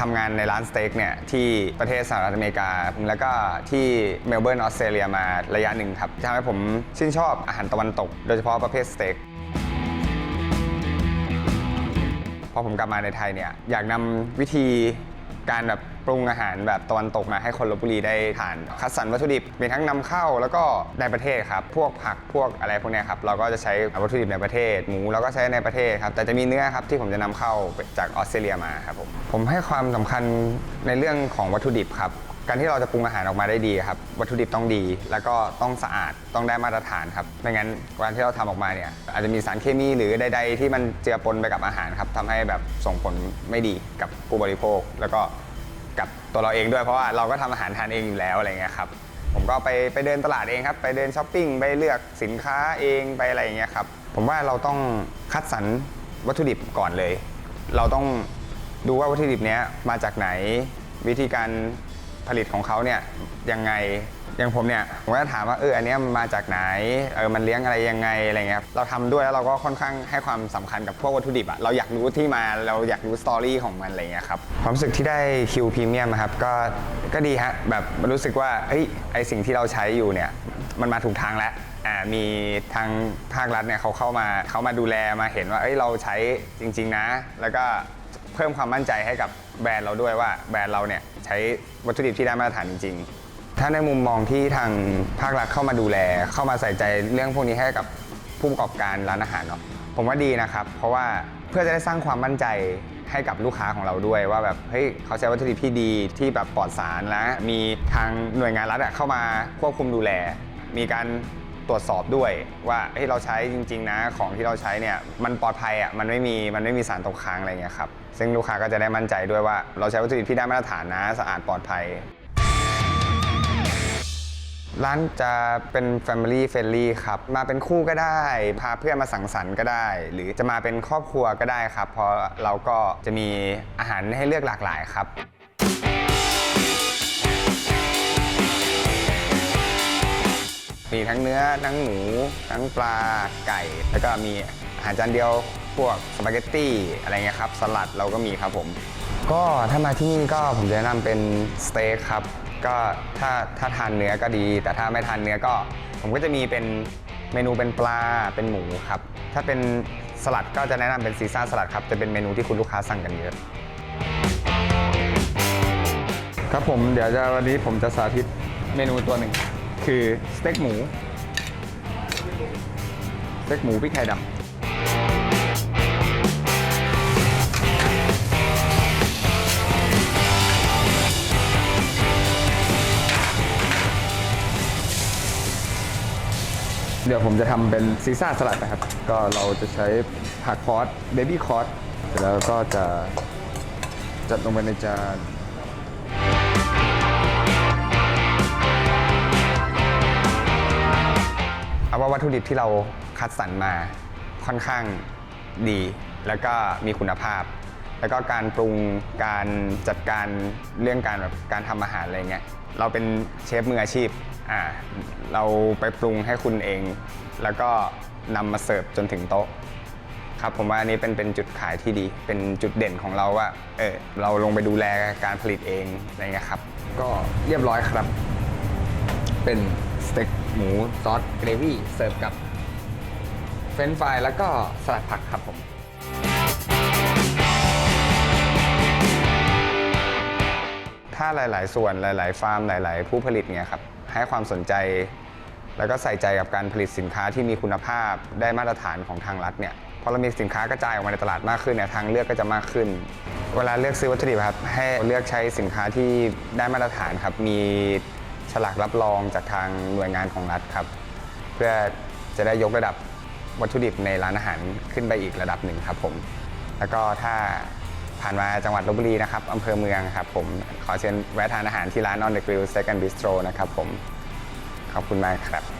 ทำงานในร้านสเต็กเนี่ยที่ประเทศสหรัฐอเมริกา แล้วก็ที่เมลเบิร์นออสเตรเลียมาระยะหนึ่งครับทำให้ผมชื่นชอบอาหารตะวันตก โดยเฉพาะประเภทสเต็กพอผมกลับมาในไทยเนี่ยอยากนำวิธีการแบบ ปรุงอาหารแบบตะวันตกมาให้คนลบบุรีได้ทาน คัดสรรวัตถุดิบมีทั้งนำเข้าแล้วก็ในประเทศครับ พวกผักพวกอะไรพวกเนี้ยครับเราก็จะใช้วัตถุดิบในประเทศ หมูเราก็ใช้ในประเทศครับแต่จะมีเนื้อครับที่ผมจะนำเข้าจากออสเตรเลียมาครับผมผมให้ความสำคัญในเรื่องของวัตถุดิบครับการที่เราจะปรุงอาหารออกมาได้ดีครับ วัตถุดิบต้องดี แล้วก็ต้องสะอาดต้องได้มาตรฐานครับไม่งั้นการที่เราทำออกมาเนี่ยอาจจะมีสารเคมีหรือใด ๆ ที่มันเจือปนไปกับอาหารครับทำให้แบบส่งผลไม่ดีกับผู้บริโภค แล้วก็ กับตัวเราเองด้วยเพราะว่าเราก็ทำอาหารทานเองอยู่แล้วอะไรเงี้ยครับผมก็ไปไปเดินตลาดเองครับ ไปเดินช้อปปิ้งไปเลือกสินค้าเองไปอะไรอย่างเงี้ยครับผมว่าเราต้องคัดสรรวัตถุดิบก่อนเลย เราต้องดูว่าวัตถุดิบเนี้ยมาจากไหนวิธีการ ผลิตของเขาเนี่ยยังไงอย่างผมเนี่ยผมก็จะถามว่าเอออันเนี้ยมันมาจากไหนเออมันเลี้ยงอะไรยังไงอะไรเงี้ยครับเราทำด้วยแล้วเราก็ค่อนข้างให้ความสำคัญกับพวกวัตถุดิบอะเราอยากรู้ที่มาเราอยากรู้สตอรี่ของมันอะไรเงี้ยครับความรู้สึกที่ได้คิวพรีเมียมครับก็ก็ดีฮะแบบรู้สึกว่าเฮ้ยไอสิ่งที่เราใช้อยู่เนี่ยมันมาถูกทางแล้ว อ่ามีทางภาครัฐเนี่ยเขาเข้ามาเขามาดูแลมาเห็นว่าเอ้ยเราใช้จริง ๆ นะ แล้วก็ เพิ่มความมั่นใจให้กับแบรนด์เราด้วยว่าแบรนด์เราเนี่ยใช้วัตถุดิบที่ได้มาตรฐานจริง ๆ ถ้าในมุมมองที่ทางภาครัฐเข้ามาดูแล เข้ามาใส่ใจเรื่องพวกนี้ให้กับผู้ประกอบการร้านอาหารเนาะผมว่าดีนะครับ เพราะว่าเพื่อจะได้สร้างความมั่นใจให้กับลูกค้าของเราด้วยว่าแบบเฮ้ยเขาใช้วัตถุดิบที่ดีที่แบบปลอดสารและมีทางหน่วยงานรัฐเข้ามาควบคุมดูแล มีการ ตรวจสอบด้วยว่าเฮ้ยเราใช้จริง ๆ นะ ของที่เราใช้เนี่ยมันปลอดภัยอะมันไม่มีมันไม่มีสารตกค้างอะไรเงี้ยครับซึ่งลูกค้าก็จะได้มั่นใจด้วยว่า เราใช้วัตถุดิบที่ได้มาตรฐานนะสะอาดปลอดภัย ร้านจะเป็น Family Friendly ครับมาเป็นคู่ก็ได้ พาเพื่อนมาสังสรรค์ก็ได้ หรือจะมาเป็นครอบครัวก็ได้ครับเพราะเราก็จะมีอาหารให้เลือกหลากหลายครับ มีทั้งเนื้อทั้งหมู ทั้งปลาไก่ แล้วก็มีอาหารจานเดียวพวกสปาเกตตี้อะไรเงี้ยครับสลัดเราก็มีครับผม ก็ถ้ามาที่นี่ก็ผมจะแนะนำเป็นสเต็กครับก็ถ้าถ้าทานเนื้อก็ดี แต่ถ้าไม่ทานเนื้อก็ ผมก็จะมีเป็นเมนูเป็นปลาเป็นหมูครับ ถ้าเป็นสลัดก็จะแนะนำเป็นซีซ่าสลัดครับจะเป็นเมนูที่คุณลูกค้าสั่งกันเยอะครับผมเดี๋ยวจะวันนี้ผมจะสาธิตเมนูตัวหนึ่ง คือสเต็กหมูสเต็กหมูพริกไทยดำเดี๋ยวผมจะทำเป็นซีซ่าสลัดนะครับ ก็เราจะใช้ผักคอสเบบี้คอสเสแล้วก็จะจัดลงไปในจาน ตถุดิบที่เราคัดสรรมาค่อนข้างดี แล้วก็มีคุณภาพ แล้วก็การปรุงการจัดการเรื่องการแบบการทำอาหารอะไรเงี้ยเราเป็นเชฟมืออาชีพอ่าเราไปปรุงให้คุณเอง แล้วก็นำมาเสิร์ฟจนถึงโต๊ะครับผมว่าอันนี้เป็นเป็นจุดขายที่ดี เป็นจุดเด่นของเราว่าเออเราลงไปดูแลการผลิตเองอะไรเงี้ยครับ ก็เรียบร้อยครับ เป็นสเต็กหมูซอสเกรวี่เสิร์ฟกับเฟรนช์ฟรายแล้วก็สลัดผักครับผม ถ้าหลาย ๆ ส่วนหลาย ๆ ฟาร์มหลาย ๆ ผู้ผลิตเนี่ยครับให้ความสนใจ แล้วก็ใส่ใจกับการผลิตสินค้าที่มีคุณภาพได้มาตรฐานของทางรัฐเนี่ยพอเรามีสินค้ากระจายออกมาในตลาดมากขึ้นเนี่ยทางเลือกก็จะมากขึ้น เวลาเลือกซื้อวัตถุดิบครับให้เลือกใช้สินค้าที่ได้มาตรฐานครับมี ลากรับรองจากทางหน่วยงานของรัฐครับ เพื่อจะได้ยกระดับวัตถุดิบในร้านอาหารขึ้นไปอีกระดับหนึ่งครับผมแล้วก็ถ้าผ่านมาจังหวัดลบบุรีนะครับอำเภอเมืองครับผมขอเชิญแวะทานอาหารที่ร้าน On the Grill Second Bistro นะครับผมขอบคุณมากครับ